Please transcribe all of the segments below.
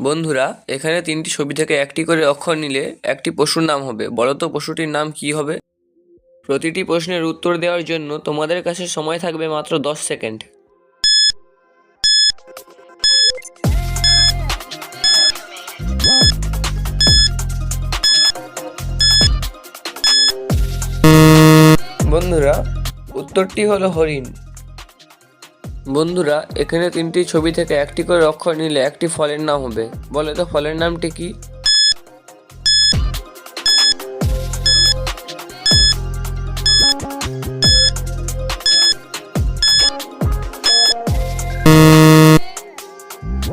বন্ধুরা, এখানে তিনটি ছবি থেকে একটি করে অক্ষর নিলে একটি পশুর নাম হবে। বলো তো পশুটির নাম কি হবে? প্রতিটি প্রশ্নের উত্তর দেওয়ার জন্য তোমাদের কাছে সময় থাকবে মাত্র দশ সেকেন্ড। বন্ধুরা, উত্তরটি হলো হরিণ। বন্ধুরা, এখানে তিনটি ছবি থেকে একটি করে অক্ষর নিলে একটি ফলের নাম হবে। বলে তো, ফলের নামটি কি?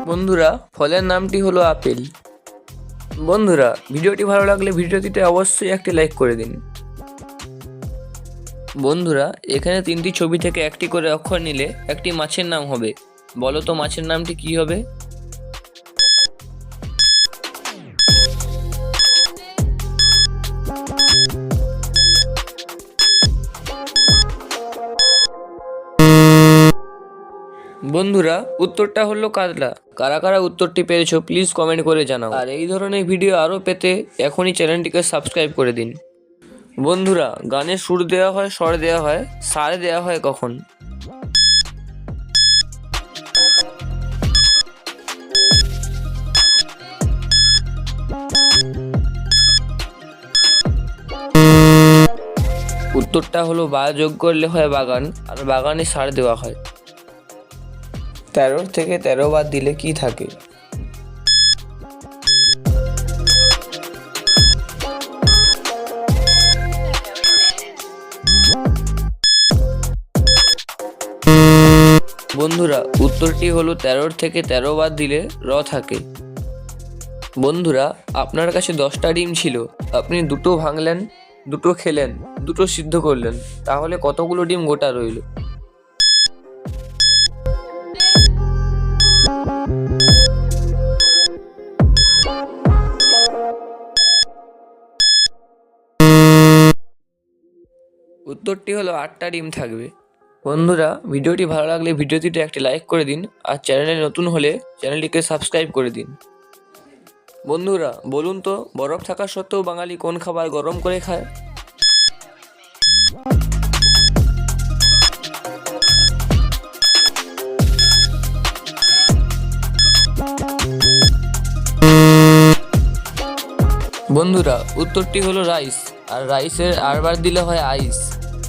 বন্ধুরা, ফলের নামটি হলো আপেল। বন্ধুরা, ভিডিওটি ভালো লাগলে ভিডিওটিতে অবশ্যই একটি লাইক করে দিন। বন্ধুরা, এখানে তিনটি ছবি থেকে একটি করে অক্ষর নিলে একটি মাছের নাম হবে। বলো তো মাছের নামটি কি হবে? বন্ধুরা, উত্তরটা হলো কাতলা। কারা কারা উত্তরটি পেরেছ প্লিজ কমেন্ট করে জানাও। আর এই ধরনের ভিডিও আরও পেতে এখনই চ্যানেলটিকে সাবস্ক্রাইব করে দিন। বন্ধুরা, গানে সুর দেওয়া হয়, স্বর দেওয়া হয়, সারে দেওয়া হয় কখন? উত্তরটা হলো, বা যোগ করলে হয় বাগান, আর বাগানে সার দেওয়া হয়। তেরোর থেকে তেরো বাদ দিলে কি থাকে? বন্ধুরা, উত্তরটি হলো তেরোর থেকে তেরো বাদ দিলে র থাকে। বন্ধুরা, আপনার কাছে দশটা ডিম ছিল, আপনি দুটো ভাঙলেন, দুটো খেলেন, দুটো সিদ্ধ করলেন, তাহলে কতগুলো ডিম গোটা রইল? উত্তরটি হলো আটটা ডিম থাকবে। বন্ধুরা, ভিডিওটি ভালো লাগলে ভিডিওটিতে একটি লাইক করে দিন আর চ্যানেলে নতুন হলে চ্যানেলটিকে সাবস্ক্রাইব করে দিন। বন্ধুরা, বলুন তো, বরফ থাকা সত্ত্বেও বাঙালি কোন খাবার গরম করে খায়? বন্ধুরা, উত্তরটি হলো রাইস আর রাইসের আরবার দিলে হয় আইস